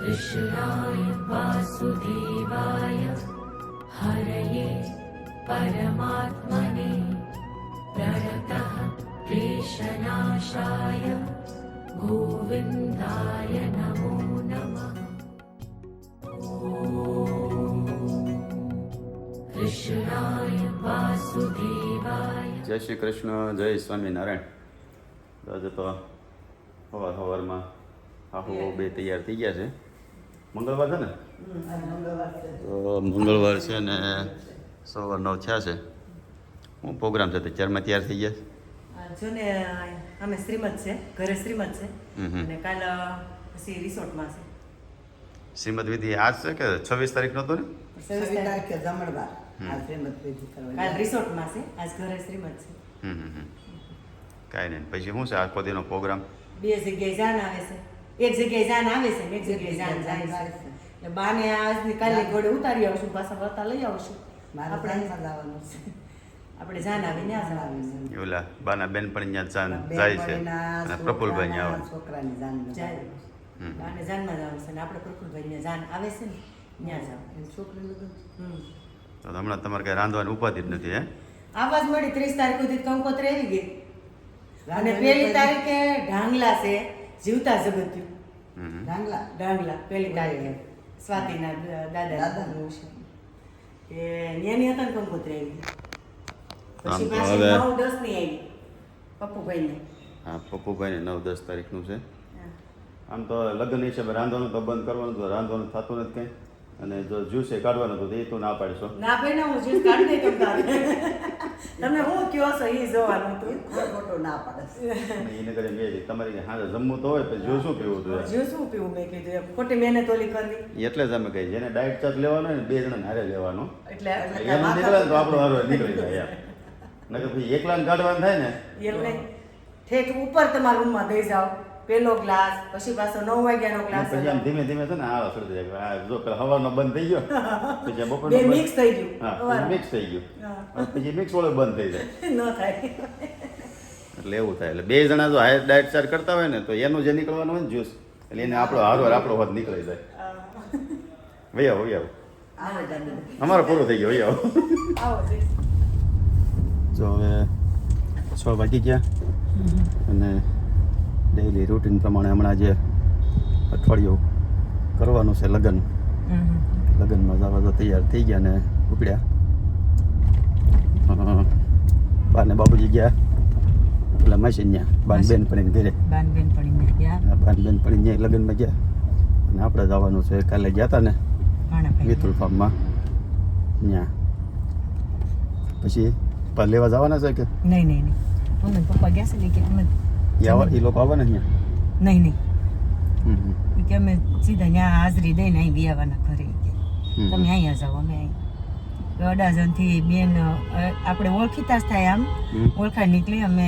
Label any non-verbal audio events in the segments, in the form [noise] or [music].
कृष्णाय वासुदेवाय हरये परमात्मने प्रणतः क्लेशनाशाय गोविन्दाय नमो नमः कृष्णाय वासुदेवाय જય શ્રી કૃષ્ણ જય સ્વામિનારાયણ તો આજે તો સવાર સવારમાં આખો બે તૈયાર થઈ ગયા છે મંગળવાર છે ને? તો મંગળવાર છે ને સવાર નવ થયા છે. હું પ્રોગ્રામ છે તો ચારમાં તૈયાર થઈ ગયા જો ને અમે શ્રીમદ છે ઘરે શ્રીમદ છે. અને કાલ પછી રિસોર્ટમાં છે. શ્રીમદ વિધિ આજ છે કે છવ્વીસ તારીખ નહોતું ને? છવ્વીસ તારીખે. જમણવાર આ શ્રીમદ વિધિ કાલ રિસોર્ટમાં છે આજ ઘરે શ્રીમદ છે. હમ હમ હમ. કાંઈ નહીં. પછી શું છે આખો દીનો પ્રોગ્રામ? બે જગ્યાએ જાન આવે છે. એક જગ્યાએ જાન આવે છે એક જગ્યાએ જાન જાય છે. એટલે બાને આજની કાલે ઘોડે ઉતારી આવશું પાછા વળતા લઈ આવશું. મારે આપણે જાનમાં જવાનું છે. આપણે જાન આવી જવાનું છે. ઓલા બાના બેન પણ ત્યાં જાય છે. અને પ્રફુલભાઈ છોકરાના, આવે. છોકરાની જાનમાં જાય. જવાનું છે. બાને જાનમાં જવાનું છે ને આપણે પ્રફુલભાઈને જાન આવે છે ને ત્યાં જવાનું છોકરીનું હમ. તો હમણાં તમારે કઈ રાંધવાની ઉપાધિ જ નથી હે? આવાજ મળી ત્રીસ તારીખ સુધી કંકોત્રી આવી ગઈ. અને પહેલી તારીખે ઢાંગલા છે જીવતા જગત્યું ડાંગલા ઢાંગલા પહેલી તારીખે સ્વાતિના દાદા દાદાનું છે. એ ન્યાની હતા ને કંકોત્રી આવી. પછી પાછી નવ દસની આવી પપ્પુભાઈને. હા પપ્પુભાઈને નવ દસ તારીખનું છે. આમ તો લગ્ન હિસાબે રાંધવાનું તો બંધ કરવાનું તો રાંધવાનું થતું નથી કંઈ. અને જો જ્યુસે કાઢવાનું તો એ તો ના પાડશો. ના ભાઈ ના હું જ્યુસ કાઢી દઈ તમ તારે. તમે હું કયો છો એ જોવાનું હતું ખોટો ના પાડે. એને કરી બે તમારી હાજર જમવું તો હોય પછી જો શું પીવું જોઈએ જો શું પીવું મેં કીધું એમ. ખોટી મહેનત ઓલી કરવી. એટલે જ અમે કહીએ જેને ડાયટ ચાર્જ લેવાનો હોય ને બે જણા હારે લેવાનો. એટલે એમ નીકળે તો આપણો હારો નીકળી જાય એમ. નકર પછી એકલાને કાઢવાનું થાય ને. એટલે ઠેઠ ઉપર તમારા રૂમમાં દઈ જાઓ. પેલો ગ્લાસ પછી પાછો નવ વાગ્યાનો ગ્લાસ પછી આમ ધીમે ધીમે છે ને આળા ચડી જાય. આ જો પેલા હવાનો બંધ થઈ ગયો પછી બપોર બપોરનો બે મિક્સ થઈ ગયું. હા મિક્સ થઈ ગયું. પછી મિક્સ વાળો બંધ થઈ જાય. [laughs] ન થાય. એટલે એવું થાય. એટલે બે જણા જો હાઈ ડાયટ ચાર કરતા હોય ને તો એનું જે નીકળવાનું હોય ને જ્યુસ એટલે એને આપણો હારો આપણો હોત નીકળી જાય. વહી આવો અમારો પૂરો થઈ ગયો આવો. જો હવે છ વાગી ગયા. અને ડેઈલી રૂટીન પ્રમાણે હમણાં જે અઠવાડિયું કરવાનું છે લગ્ન. લગ્નમાં જવા તો તૈયાર થઈ ગયા ને ઉપડ્યા. બાને બાબુજી ગયા. પેલા માસી ત્યાં બાન બેન પણ ઘરે. બાન બેન પડી ગયા. બાન બેન પણ ત્યાં લગ્નમાં ગયા. અને આપણે જવાનું છે કાલે ગયા હતા ને વિતુલ ફાર્મમાં. ત્યાં પછી લેવા જવાના છે કે? નહીં નહીં નહીં. પપ્પા ગયા છે ને કે અમે એ લોકો આવવાના અહીંયા? નહીં નહીં. કે અમે સીધા ત્યાં હાજરી દઈને અહીં બિયાવાના ઘરે. તમે અહીંયા જાઓ અમે અહીં. અડાજણથી બેન આપણે ઓળખીતા જ થાય આમ. ઓળખા નીકળી અમે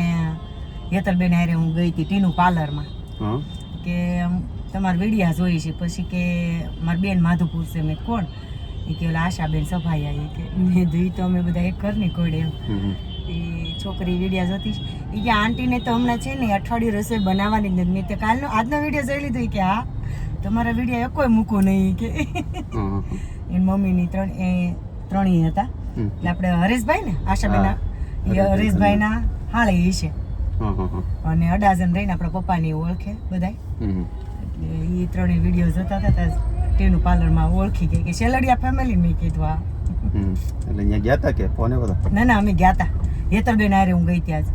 હેતલબેન હારે હું ગઈ હતી ટીનું પાર્લરમાં. કે તમારા વિડિયા જોઈ છે પછી કે મારી બેન માધુપુર છે મેં કોણ? એ કે ઓલા આશાબેન સફાઈ આવી કે મેં કીધું, તો અમે બધા એક ઘરની કોડે એમ. એ છોકરી વિડિયા જોતી એ કે આંટીને તો હમણાં છે ને અઠવાડિયું રસોઈ બનાવવાની જ નથી. મેં તો કાલનો આજનો વીડિયો જોઈ લીધો. કે હા તમારા વીડિયો એકોય મૂકો નહીં. કે. [laughs] એની મમ્મીની ત્રણ એ ત્રણેય હતા. એટલે આપણે હરેશભાઈ ને આશાબેન. એ હરેશભાઈના હાલે ઈ છે. હા, હા, હા. અને અડાજણ રહીને આપણા પપ્પાની ઓળખે બધાય. એટલે એ ત્રણેય વીડિયો જોતા હતા ત્યાં તેનું પાર્લરમાં ઓળખી ગઈ. કે શેલડિયા ફેમિલી મેં કીધું આ. એટલે અહીંયા ગયા હતા કે? ફોને બધા ના ના અમે ગયા હતા હેતલબેન આરે હું ગઈ ત્યાં જ.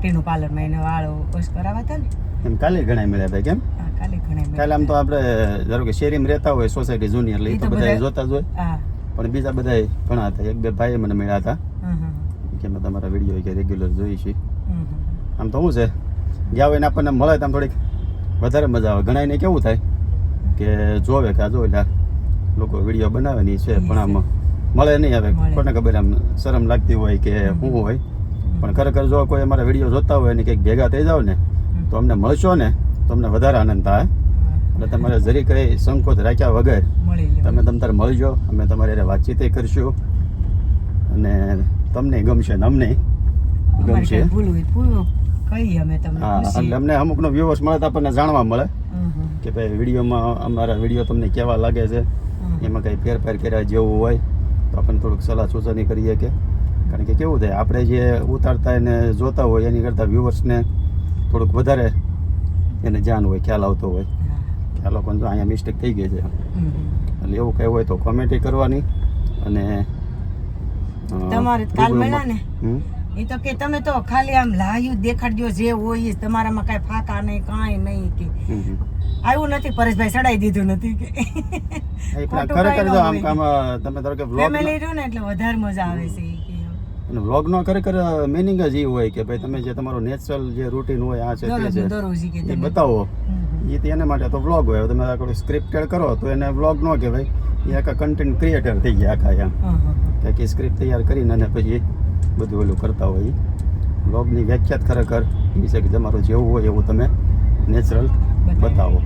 ટેનું પાર્લરમાં એને વાળો વોશ કરાવવા હતા ને. એમ કાલે ઘણા મળ્યા હતા કેમ? કાલે ઘણા કાલે આમ તો આપણે ધારો કે શેરીમાં રહેતા હોય સોસાયટી જૂની એટલે એ તો બધા જોતા જ હોય. પણ બીજા બધા ઘણા હતા. એક બે ભાઈ મને મળ્યા હતા. કે મેં તમારા વીડિયો કે રેગ્યુલર જોઈ હમ. આમ તો શું છે? ગયા હોય ને આપણને મળે તો આમ થોડીક વધારે મજા આવે. ઘણા એને કેવું થાય? કે જોવે કે આ જો એટલે લોકો વીડિયો બનાવે ને છે પણ આમ મળે નહીં હવે. કોને ખબર આમ શરમ લાગતી હોય કે શું હોય. પણ ખરેખર જો કોઈ અમારા વીડિયો જોતા હોય ને કંઈક ભેગા થઈ જાવ ને તો અમને મળશો ને તો અમને વધારે આનંદ થાય. એટલે તમારે જરી કઈ સંકોચ રાખ્યા વગર તમે તમ તારે મળજો. અમે તમારી વાતચીત કરશું. અને તમને ગમશે ને અમને. ગમશે. હા એટલે અમને અમુકનો વ્યુઅર્સ મળે તો આપણને જાણવા મળે. કે ભાઈ વિડીયોમાં અમારા વીડિયો તમને કેવા લાગે છે? એમાં કંઈ ફેરફાર કર્યા જેવું હોય? તો આપણને થોડુંક સલાહ સૂચન કરીએ કે કારણ કે કેવું થાય આપણે જે ઉતારતા એને જોતા હોય એની કરતાં વ્યૂવર્સને થોડુંક વધારે એને જાણ હોય ખ્યાલ આવતો હોય. કે આ લોકોને તો અહીંયા મિસ્ટેક થઈ ગઈ છે. એટલે એવું કંઈ હોય તો કોમેન્ટ કરવાની અને તમારે કાલ મળ્યા ને? એ તો કે તમે તો ખાલી આમ લાયું દેખાડજો જે હોય એ તમારામાં કાંઈ ફાકા નહીં કાંઈ નહીં કે. આવ્યું નથી પરેશભાઈ ચડાઈ દીધું નથી કે. ખરેખર કાંઈ જો આમ કામ તમે ધારો કે વ્લોગ ફેમિલી રહ્યું ને એટલે વધારે મજા આવે છે અને વ્લોગનો ખરેખર મિનિંગ જ એ હોય કે ભાઈ તમે જે તમારું નેચરલ જે રૂટીન હોય આ છે તે છે. એ બતાવો. એ તો એના માટે તો વ્લોગ હોય. તમે આ સ્ક્રિપ્ટેડ કરો તો એને વ્લોગ ન કહેવાય. એ આખા કન્ટેન્ટ ક્રિએટર થઈ ગયા આખા એમ. કે સ્ક્રિપ્ટ તૈયાર કરીને અને પછી બધું ઓલું કરતા હોય. વ્લોગની વ્યાખ્યાત ખરેખર એ છે કે તમારું જેવું હોય એવું તમે નેચરલ બતાવો.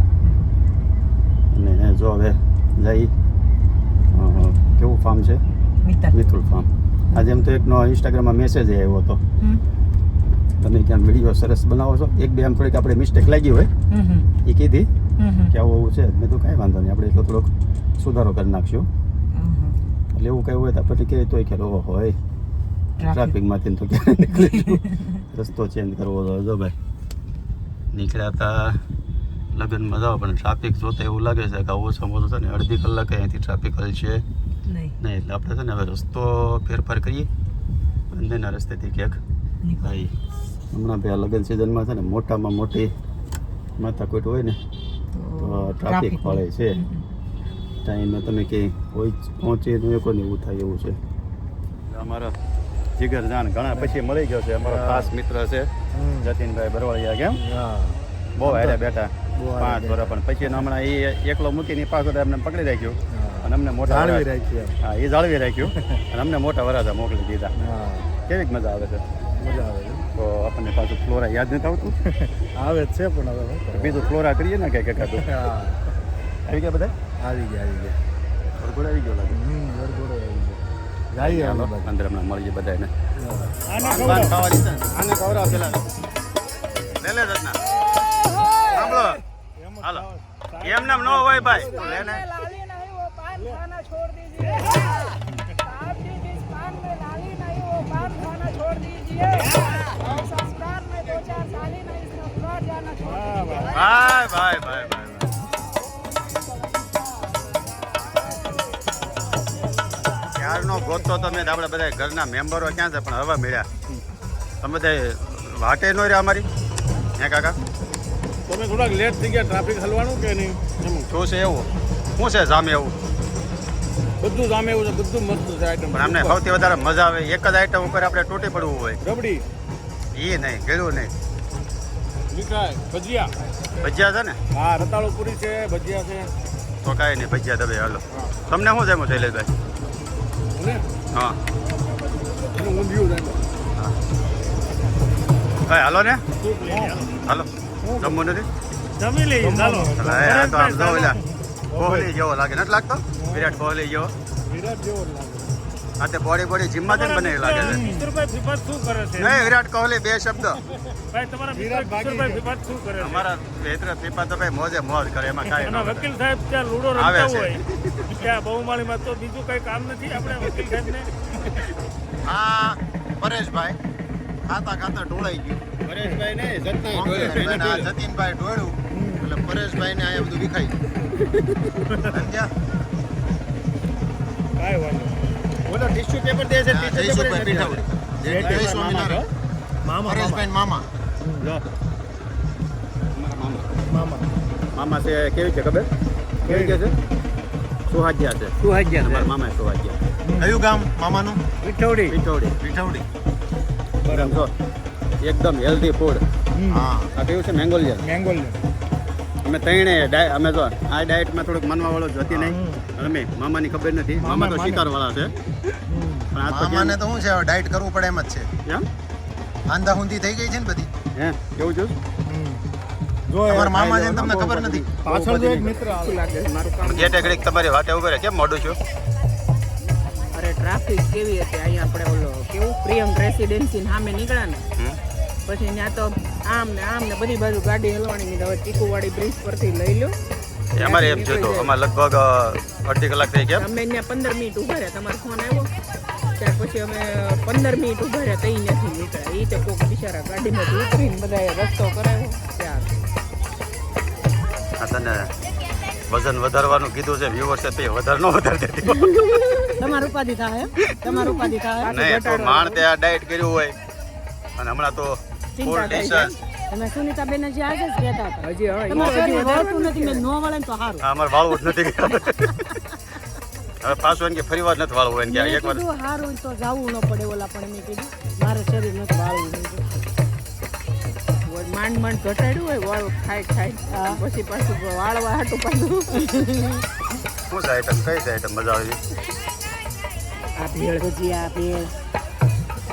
અને જો હવે જઈ કેવું ફાર્મ છે? મિથુલ ફાર્મ આજે એમ તો એકનો ઇન્સ્ટાગ્રામમાં મેસેજ આવ્યો હતો. તમે ક્યાં વીડિયો સરસ બનાવો છો? એક બે આમ થોડીક આપણે મિસ્ટેક લાગી હોય. એ કીધી. કે આવું આવું છે. મેં તો કાંઈ વાંધો નહીં આપણે એટલો થોડોક સુધારો કરી નાખશું. એટલે એવું કંઈ હોય તો આપણે કહીએ તોય કે ઓહો હોય. ટ્રાફિકમાંથી તો ક્યારે નીકળીશું [laughs] રસ્તો ચેન્જ કરવો તો જો ભાઈ. નીકળ્યા હતા લગ્નમાં જાઓ પણ ટ્રાફિક જોતા એવું લાગે છે કે ઓછામાં ઓછું છે ને અડધી કલાક અહીંથી ટ્રાફિક હલશે. નહીં. નહીં એટલે આપણે છે ને હવે રસ્તો ફેરફાર કરીએ. બંનેના રસ્તેથી ક્યાંક. ભાઈ હમણાં ભાઈ આ લગ્ન સિઝનમાં છે ને મોટામાં મોટી માથાકૂટ હોય ને તો ટ્રાફિક પડે છે. ટાઈમે તમે કે કોઈ પહોંચી ન શકો ને એવું થાય એવું છે. અમારો જીગર જાન ઘણા પછી મળી ગયો છે. અમારો ખાસ મિત્ર છે જતીનભાઈ બરવાળિયા કેમ? બહુ હેડે બેઠા પાંચ વર્ષ પણ. પછી હમણાં એ એકલો મૂકીને પાછો એમને પકડી રાખ્યું. અને અમને મોટા જાળવી રાખ્યું હા એ જાળવી રાખ્યું. [laughs] અને અમને મોટા વરાજા મોકલી દીધા. કેવી કેવીક મજા આવે છે? મજા આવે છે. તો આપણને પાછું ફ્લોરા યાદ નથી આવતું? [laughs] આવે છે પણ હવે બીજું ફ્લોરા કરીએ ને એકાદું? હા. આવી ગયા બધા આવી ગયા આવી ગયા. વરઘોડો આવી ગયો લાગે. વરઘોડો આવી ગયો જઈએ અંદર હમણાં મળીએ બધાને આને ખવડાવ. આને ખવડાવ પેલા. લે લે રત્ના. સાંભળો. હાલો. ન હોય ભાઈ. તો લે. ભાઈ ભાઈ ભાઈ ભાઈ ક્યારનો ગોતતો તમે આપણે બધા ઘરના મેમ્બરો ક્યાં છે પણ હવે મળ્યા. તમે બધા વાટે નો રહ્યા અમારી? હે કાકા? તમે થોડાક લેટ થઈ ગયા ટ્રાફિક હલવાનું કે નહીં? શું છે એવું? શું છે સામે એવું? બધું સામે એવું છે બધું મસ્ત છે આઈટમ પણ અમને સૌથી વધારે મજા આવે એક જ આઈટમ ઉપર આપણે તૂટી પડવું હોય. રબડી. એ નહીં ગળ્યું નહીં. મીઠાઈ ભજીયા. ભજીયા છે ને? હા રતાળુ પૂરી છે ભજીયા છે. તો કાંઈ નહીં ભજીયા દબે હાલો. તમને શું છે એમાં શૈલેષભાઈ હા ઊંધિયું હાલો ને. હાલો જમવું નથી જમી લઈએ ચાલો એટલે એ આ તો આમ જો ઓલા કોહલી જેવો લાગે નથી લાગતો વિરાટ કોહલી જેવો વિરાટ જેવો લાગે આ તે બોડી બોડી જીમમાં જ બને લાગે છે. કિશોરભાઈ ફિફાત શું કરે છે? નહીં વિરાટ કોહલી બે શબ્દ. ભાઈ તમારા વિરાટ કિશોરભાઈ છે. શું કરે છે? અમારા મિત્ર પીપા તો ભાઈ મોજે મોજ કરે એમાં કાંઈ વકીલ સાહેબ ત્યાં લૂડો રમતા હોય. ત્યાં બહુમાળીમાં તો બીજું કઈ કામ નથી આપણે વકીલ સાહેબને? આ પરેશભાઈ ખાતા ખાતા ઢોળાઈ ગયું. પરેશભાઈ ને જતીનભાઈ જતીનભાઈ ઢોળ્યું. એટલે પરેશભાઈ ને અહીંયા બધું વિખાઈ સમજ્યા? કાંઈ વાંધો બોલો ટિશ્યુ પેપર દે છે ટિશ્યુ પેપર સ્વામિનારાયણ. મામા હરેશભાઈ મામા. લો. મામા. મામા છે કેવી છે ખબર? કેવી કે છે? સુહાજ્યા છે. સુહાજ્યા મારા મામા સુહાજ્યા. કયું ગામ મામાનું? વિઠોડી પીઠોડી પીઠોડી બરાબર. જો એકદમ હેલ્ધી ફૂડ હા. આ કયું છે? મેંગોલિયન. મેંગોલ અમે ત્રણે અમે જો આ ડાયટમાં થોડુંક મનવા વાળો જ હતી નહીં. અમે મામાની ખબર નથી. મામા તો મામા. શિકાર વાળા છે. પણ આ તો મામાને તો શું છે ડાયટ કરવું પડે એમ જ છે. એમ આંધા ઊંધી થઈ ગઈ છે ને બધી? હે કેવું છું? જો તમારા મામા છે તમને ખબર નથી? પાછળ જો એક મિત્ર આવે. ગેટે ઘડીક તમારી વાટે ઉભે રહે કેમ મોડું છું? અરે ટ્રાફિક કેવી હતી? અહીંયા આપણે ઓલો કેવું? પ્રિયમ રેસિડેન્સી સામે નીકળ્યા ને. પછી ત્યાં તો આમ ને આમ ને બધી બાજુ ગાડી હલવાની હવે ચીકુવાડી બ્રિજ પરથી લઈ લો અમારે એમ છે તો અમારે લગભગ અડધી કલાક થઈ ગયા અમે અહીંયા પંદર મિનિટ ઊભા રહ્યા. તમારો ફોન આવ્યો? ત્યાર પછી અમે પંદર મિનિટ ઊભા રહ્યા. તઈ નથી નીકળ્યા. એ તો કોક બિચારા ગાડીમાં ઉતરીને બધાએ રસ્તો કરાવ્યો. ત્યાર. આ તને વજન વધારવાનું કીધું છે વ્યુઅર્સે તે વધારે ન વધારે દેતી તમારું ઉપાધિ થાય તમારું ઉપાધિ થાય? નહીં તો માણ ત્યાં આ ડાયટ કર્યું હોય. અને હમણાં તો ફૂલ થાય ડિશન્સ તમે સુનીતાબેન જે આજે જ કહેતા હતા. હજી હવે તમારે વળતું નથી મેં નો વળે તો સારું અમારે વાળવું જ નથી. હવે પાછું એને કે ફરી વાર નથી વાળવું એને કે એક વાર સારું તો જાવું ન પડે ઓલા પણ મેં કીધું મારે શરીર નથી વાળવું. માંડ માંડ ઘટાડ્યું હોય વાળ ખાઈ ખાઈ પછી પાછું વાળવા હાટું પાછું. શું આઈટમ કઈ આઈટમ મજા આવી આ ભેળ. ભજીયા ભેળ.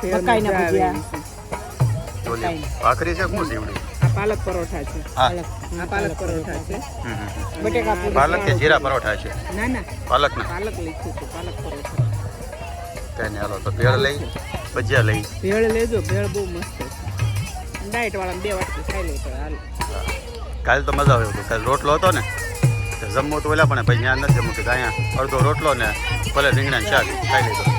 મકાઈના આવે ભજીયા. ભાખરી છે શું સીવડી આ પાલક પરોઠા છે. પાલક. આ પાલક પરોઠા છે. બટેકા પૂરી પાલક કે જીરા પરોઠા છે? ના ના. પાલક ના પાલક લખ્યું છે પાલક પરોઠા. કઈ નહીં હાલો તો ભેળ લઈ ભજીયા લઈ. ભેળ લેજો ભેળ બહુ મસ્ત છે. ડાયટ વાળા બે વાટકી ખાઈ લે તો હાલ. કાલે તો મજા આવ્યો હતો. કાલે રોટલો હતો ને જમવું તો ઓલા પણ ભાઈ ત્યાં નથી જમવું કે અહીંયા અડધો રોટલો ને ભલે રીંગણા શાક ખાઈ લીધો.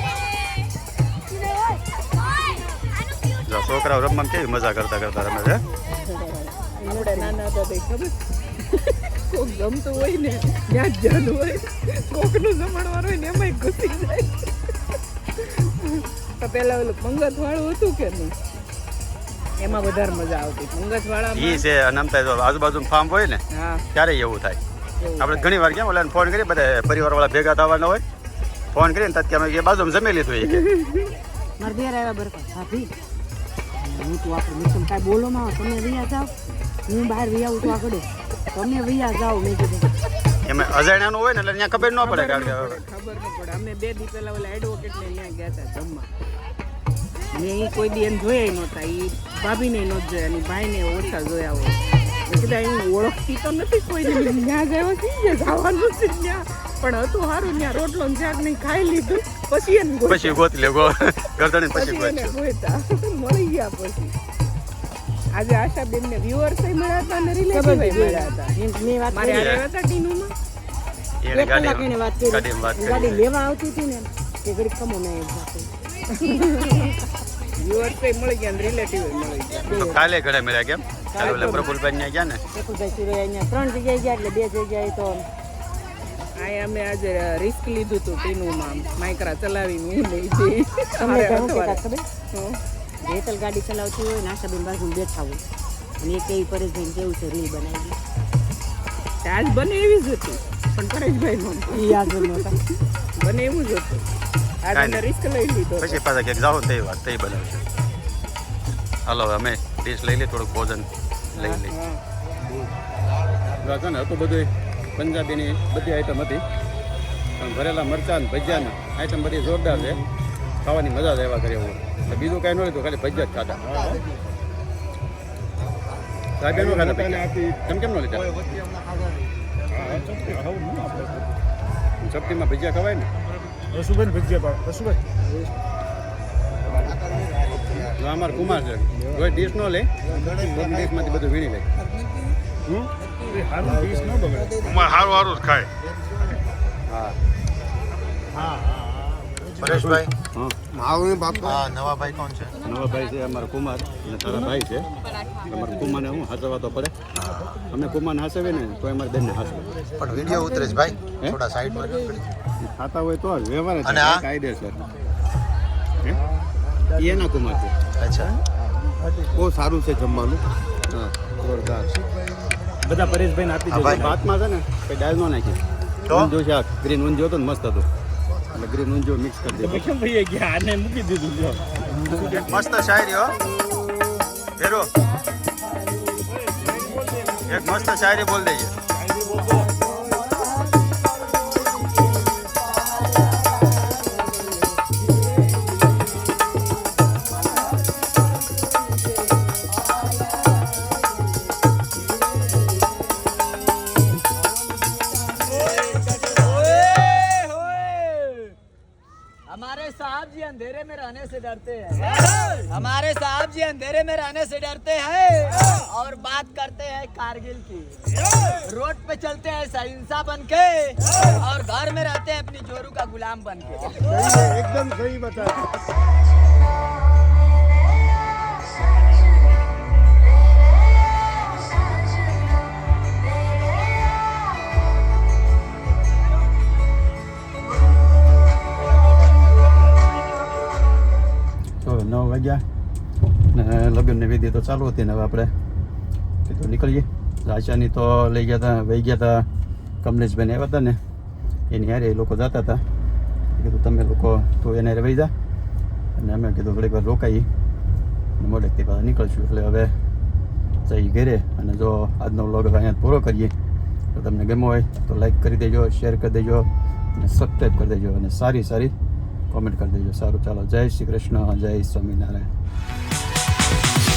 જો છોકરાઓ રમવામાં કેવી મજા કરતા કરતા રમે છે? કોક ગમતું હોય ને ત્યાં જ જાનું હોય કોકનું જમણવાર હોય ને એમાંય ઘૂસી જાય. પેલા ઓલું પંગત વાળું હતું કે નહીં? એમાં વધારે મજા આવતી. પંગત ઈ છે અને થાય જો આજુબાજુ ફાર્મ હોય ને ત્યારે એવું થાય. આપણે ઘણી વાર કેમ ઓલા ફોન કરીએ બધા પરિવારવાળા ભેગા થવાના હોય ફોન કરીને અમે કે બાજુમાં જમી લીધું મારે ઘેર આવ્યા બરકત. ભાભી હું તો આપણે મેં કાંઈ બોલો માં તમે વૈયા જાઓ. હું બહાર વૈયા આવું તો આગળ. તમે વૈયા જાઓ મેં કીધું. એમાં અજાણ્યાનું હોય ને એટલે ત્યાં ખબર ન પડે ખબર ન પડે. અમે બે દી પહેલા ઓલા એડવોકેટ ને ત્યાં ગયા હતા જમવા. મેં એ કોઈ દી એમ જોયા નહોતા. એ ભાભીને નહોતા જોયા. અને ભાઈને ઓછા જોયા હોય. કીધા હું ઓળખતી તો નથી કોઈ ત્યાં ગયા જવાનું છે ત્યાં. પણ હતું સારું ત્યાં રોટલો ને શાક નહીં ખાઈ લીધું. પછી એને. પછી ગોતી લે ગો. ગરદણી પછી ગોત્યું મળી ગયા પછી. આજે આશાબેન ને વ્યુઅર્સ મળ્યા હતા ને રિલેટિવ મળ્યા હતા. એમ મેં વાત મારે કરી. આવ્યા હતા ટીનુમાં? એને ગાડી વાત કરી. ગાડી લેવા આવતી હતી ને કે ઘડી કમો ના એક જાતે. વ્યુઅર્સ મળી ગયા ને રિલેટિવ મળી ગયા. તો કાલે ઘરે મળ્યા કેમ? કાલે પ્રફુલભાઈ ને ગયા ને? પ્રફુલભાઈ સુરે અહીંયા ત્રણ જગ્યાએ ગયા એટલે બે જગ્યાએ તો આ અમે આજે રિસ્ક લીધું હતું ટીનુમાં. માઇક્રા ચલાવીને હું નહીં જઈ. રેતલ ગાડી ચલાવતી હોય ને આશાબેન બાજુ બેઠા હોય. અને એ કેવી પરેશભાઈ કેવું છે રીલ બનાવી આજ બને એવી જ હતી. પણ પરેશભાઈ નો યાદ નહોતા બને એવું જ હતું. આજ અમે રિસ્ક લઈ લીધો. પછી પાછા ક્યાંક જાઓ તે વાત તે બનાવશે હાલો હવે અમે ડીશ લઈ લઈએ થોડુંક ભોજન લઈ લઈએ. હા. હતું બધું પંજાબીની બધી આઈટમ હતી. પણ ભરેલા મરચાં ને ભજીયા ને આઈટમ બધી જોરદાર છે. ખાવાની મજા જ આવ્યા કરે એવું એટલે બીજું કાંઈ ન લીધું ખાલી ભજીયા જ ખાતા. સાહેબ એનું ખાધા ભજીયા? કેમ કેમ ન લીધા? ચપટીમાં ભજીયા ખવાય ને? રસુભાઈ ભજીયા રસુભાઈ. અમાર કુમાર છે. કોઈ ડીશ ન લે. ડીશમાંથી બધું વીણી લે. હમ? એ હારું ડીશ ન બગડે. અમારે સારું સારું જ ખાય. હા પરેશભાઈ? હા. આ નવા ભાઈ કોણ છે? નવા ભાઈ છે અમારા કુમાર અને તારા ભાઈ છે. અમારા કુમારને હું હાચવવા તો પડે. અમે કુમારને હાચવીએ ને તો અમારે બેનને હાચવે પણ વીડિયો ઉતરે છે ભાઈ. થોડા સાઈડમાં ખાતા હોય તો વ્યવહાર અને આ? કાયદેસર હે? એના કુમાર છે. અચ્છા. બહુ સારું છે જમવાનું. હા જોરદાર. બધા પરેશભાઈને આપી ભાઈ. ભાતમાં છે ને કઈ ડાળ ન નાખી. ઊંધો શાક. ગ્રીન ઊંધો હતો ને મસ્ત હતું. એટલે ગ્રીન ઊંધો મિક્સ કરી દીધો કેમ ભાઈ ગયા આને મૂકી દીધું જો. મસ્ત શાયરી હો. હેરો એક મસ્ત શાયરી બોલ દેજે. साथ जी अंधेरे में रहने से डरते हैं। हमारे साहब जी अंधेरे में रहने से डरते हैं। और बात करते हैं कारगिल की। रोड पे चलते हैं सहिंसा बन के और घर में रहते हैं अपनी जोरू का गुलाम बन के एकदम सही बताया। લગ્નની વિધિ તો ચાલુ હતી ને હવે આપણે કીધું નીકળીએ. રાજાની તો લઈ ગયા હતા વહી ગયા હતા કમલેશભાઈને આવ્યા હતા ને, એની હારે એ લોકો જતા હતા કીધું, તમે લોકો તો એને હારે વહી જા. અને અમે કીધું, થોડીક વાર રોકાઈએ મોડેકથી પાછા નીકળશું. એટલે હવે જઈ ઘેરે અને જો આજનો વ્લોગ અહીંયા પૂરો કરીએ. તો તમને ગમ્યો હોય તો લાઈક કરી દેજો શેર કરી દેજો અને સબસ્ક્રાઈબ કરી દેજો અને સારી સારી કોમેન્ટ કરી દેજો. સારું, ચાલો, જય શ્રી કૃષ્ણ, જય સ્વામિનારાયણ. Bye.